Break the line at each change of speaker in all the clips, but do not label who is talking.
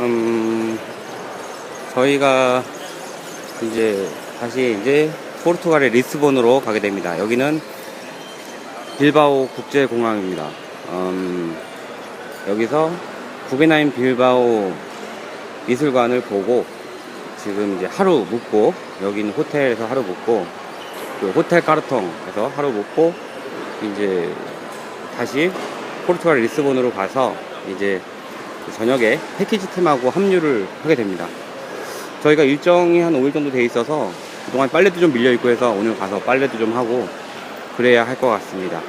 음, 저희가 이제 다시 이제 포르투갈의 리스본으로 가게 됩니다. 여기는 빌바오 국제공항입니다. 음, 여기서 구게나임 빌바오 미술관을 보고 지금 이제 하루 묵고 여기는 호텔에서 하루 묵고 그 호텔 까르통에서 하루 묵고 이제 다시 포르투갈 리스본으로 가서 이제 저녁에 패키지 팀하고 합류를 하게 됩니다. 저희가 일정이 한 5일 정도 돼 있어서 그동안 빨래도 좀 밀려 있고 해서 오늘 가서 빨래도 좀 하고 그래야 할 것 같습니다.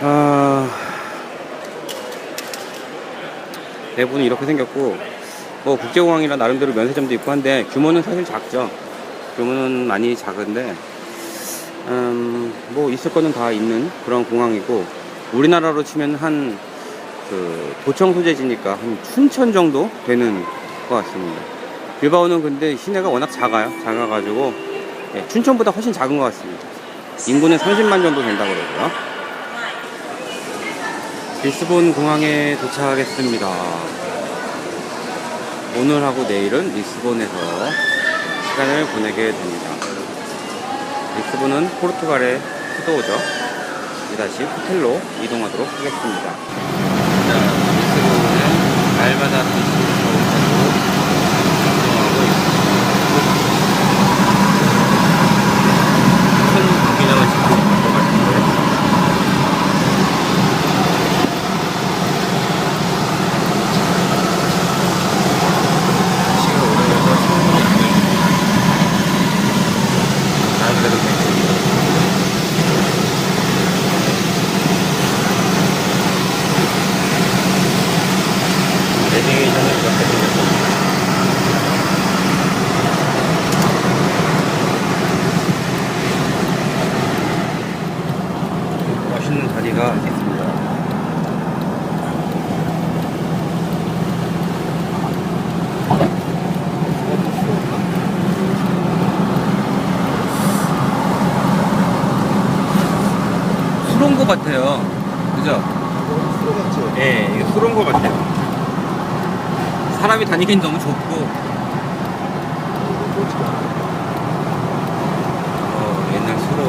아... 대부분 이렇게 생겼고 뭐 국제공항이라 나름대로 면세점도 있고 한데 규모는 사실 작죠. 규모는 많이 작은데 음, 뭐 있을 거는 다 있는 그런 공항이고 우리나라로 치면 한 그 도청 소재지니까 한 춘천 정도 되는 것 같습니다. 빌바오는 근데 시내가 워낙 작아요. 작아가지고 예, 춘천보다 훨씬 작은 것 같습니다. 인구는 30만 정도 된다고 그러고요. 리스본 공항에 도착하겠습니다. 오늘하고 내일은 리스본에서 시간을 보내게 됩니다. 리스본은 포르투갈의 수도죠. 다시 호텔로 이동하도록 하겠습니다. 비치로 가고 이동하고 있습니다. 큰 구기장을 짓고 있는 것 같은데. 시간 오래 걸려서 처음으로 나름대로 괜찮습니다. 내비게이션을 이렇게 생겼습니다. 다리가 있습니다. 수로인 것 같아요. 그죠? 예, 이게 수로인 것 같아요. 사람이 다니긴 너무 좁고, 어, 옛날 수로.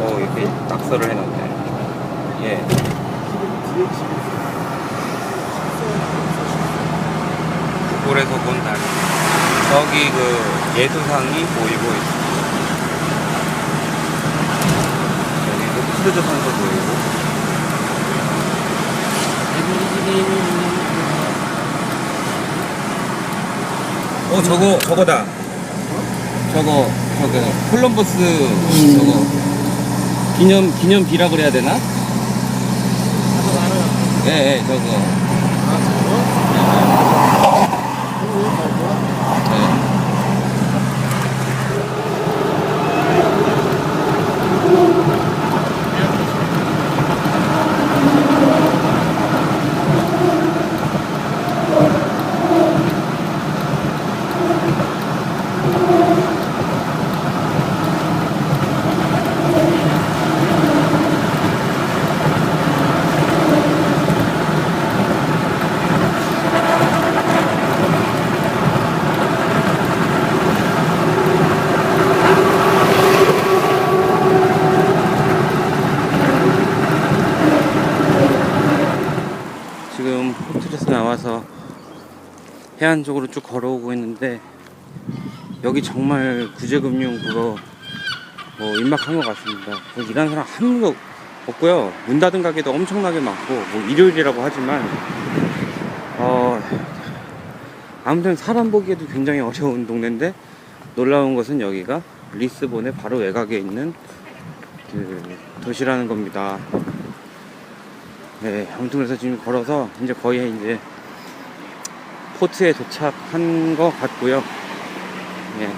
어, 이렇게 낙서를 해놨네. 예. 북골에서 본 다리. 저기 그 예수상이 보이고 있습니다. 여기도 푸르조상도 보이고. 어, 저거, 저거다. 저거, 저거, 콜럼버스, 저거. 기념, 기념비라 그래야 되나? 예, 예, 저거. Thank you. 해안 쪽으로 쭉 걸어오고 있는데 여기 정말 구제금융부로 뭐 입막한 것 같습니다. 뭐 일하는 사람 한 명도 없고요. 문 닫은 가게도 엄청나게 많고 뭐 일요일이라고 하지만 어 아무튼 사람 보기에도 굉장히 어려운 동네인데 놀라운 것은 여기가 리스본의 바로 외곽에 있는 그 도시라는 겁니다. 네, 아무튼 그래서 지금 걸어서 이제 거의 이제 포트에 도착한 것 같고요. 예.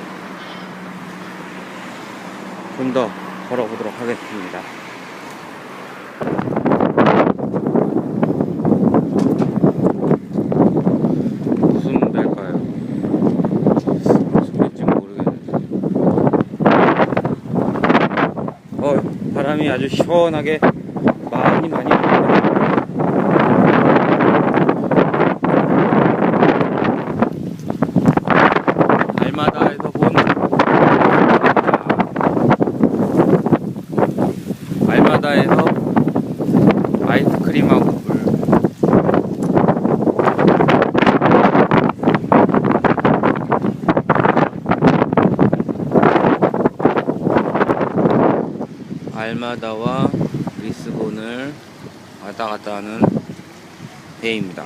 좀 더 걸어보도록 하겠습니다. 어, 바람이 아주 시원하게 많이 많이 불어요. 알마다에서 본 알마다에서 아이스크림하고 물 알마다와 리스본을 왔다 갔다 하는 배입니다.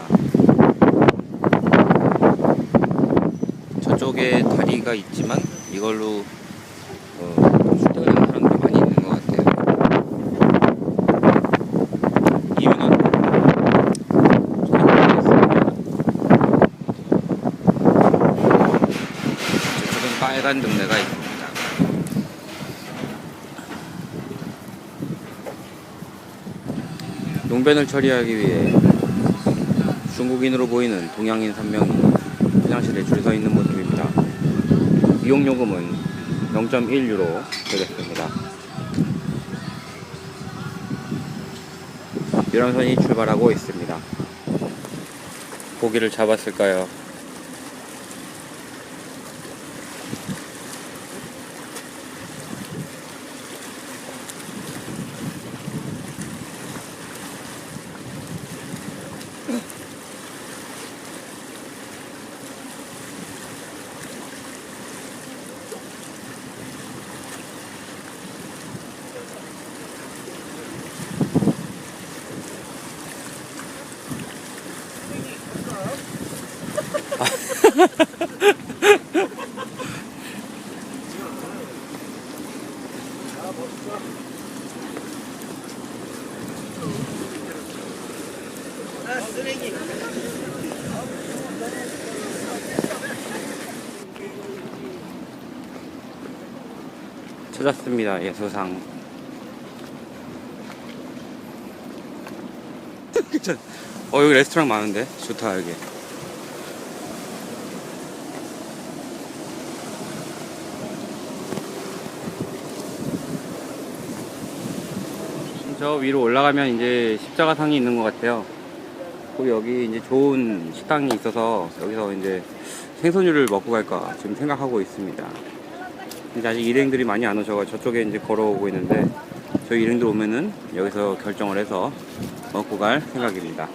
저쪽에 다리가 있지만 이걸로 어, 출퇴근하는 사람들이 많이 있는 것 같아요. 이유는. 저쪽은 빨간 등대가 있습 용변을 처리하기 위해 중국인으로 보이는 동양인 3명이 화장실에 줄 서 있는 모습입니다. 이용요금은 0.1유로 되겠습니다. 유람선이 출발하고 있습니다. 고기를 잡았을까요? 찾았습니다. 괜찮. 어 여기 레스토랑 많은데 좋다 여기. 저 위로 올라가면 이제 십자가상이 있는 것 같아요. 또 여기 이제 좋은 식당이 있어서 여기서 이제 생선류를 먹고 갈까 지금 생각하고 있습니다. 근데 아직 일행들이 많이 안 오셔서 저쪽에 이제 걸어오고 있는데 저희 일행들 오면은 여기서 결정을 해서 먹고 갈 생각입니다.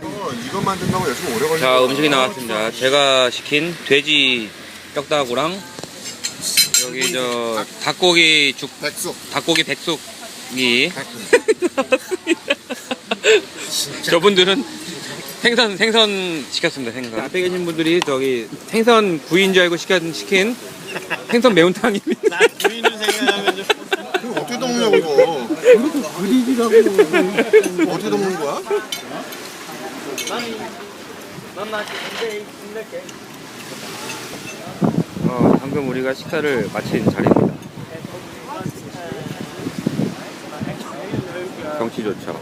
어, 이거 만든다고 요즘 오래 걸려.
자 음식이 나왔습니다. 제가 시킨 돼지 떡다구랑 여기 저 닭고기 죽
백숙.
닭고기 백숙이 저분들은 생선 생선 시켰습니다 생선. 앞에 계신 분들이 저기 생선 구이인 줄 알고 시킨, 시킨 생선 매운탕입니다.
부인을 생각하면 좀
이거 어떻게 먹냐고 이거.
그리기라고.
어떻게 먹는 거야?
어, 방금 우리가 식사를 마친 자리입니다. 경치 좋죠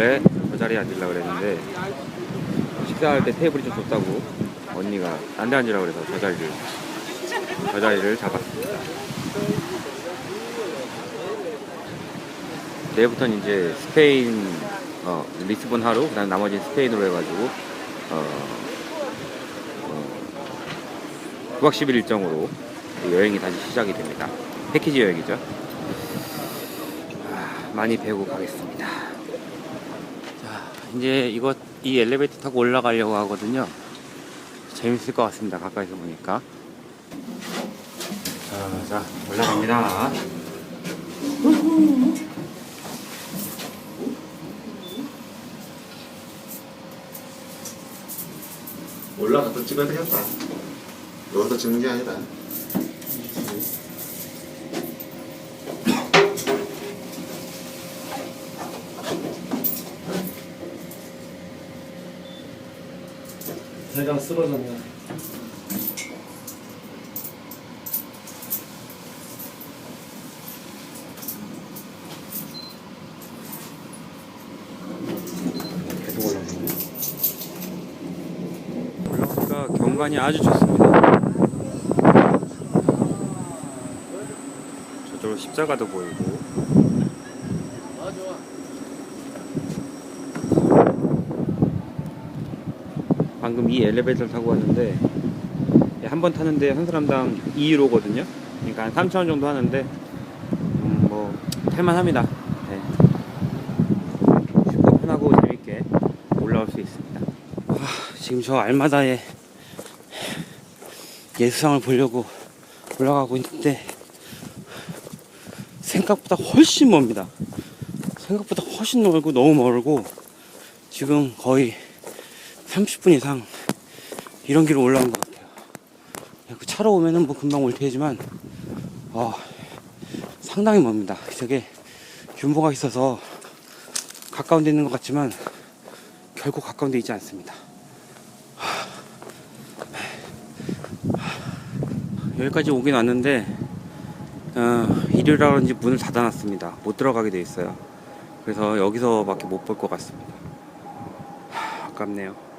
원래 저 자리에 앉으려고 그랬는데 식사할 때 테이블이 좀 좁다고 언니가 딴 데 앉으라고 그래서 저 자리를 저 자리를 잡았습니다. 내일부터는 이제 스페인 어, 리스본 하루 그다음 나머지 스페인으로 해가지고 어, 어, 9박 10일 일정으로 여행이 다시 시작이 됩니다. 패키지 여행이죠. 아, 많이 배우고 가겠습니다. 자 이제 이거 이 엘리베이터 타고 올라가려고 하거든요 재밌을 것 같습니다 가까이서 보니까 자, 자 올라갑니다
올라가서 찍어야 되겠다. 여기서 찍는 게 아니라.
배가 쓰러졌네.
계속 올려주네. 올라오니까 경관이 아주 좋습니다. 저쪽으로 십자가도 보이고. 방금 이 엘리베이터를 타고 왔는데 한 번 타는데 한 사람당 2유로거든요. 그러니까 한 3천 원 정도 하는데 음, 뭐 탈만합니다. 네. 쉽고 편하고 재밌게 올라올 수 있습니다. 아, 지금 저 알마다에 예수상을 보려고 올라가고 있는데 생각보다 훨씬 멉니다. 생각보다 훨씬 멀고 너무 멀고 지금 거의 30분 이상 이런 길을 올라온 것 같아요. 그 차로 오면은 뭐 금방 올 테지만 어, 상당히 멉니다. 되게 규모가 있어서 가까운 데 있는 것 같지만 결국 가까운 데 있지 않습니다. 여기까지 오긴 왔는데 어, 일요일이라 그런지 문을 닫아놨습니다. 못 들어가게 돼 있어요. 그래서 여기서밖에 못 볼 것 같습니다. 하, 아깝네요.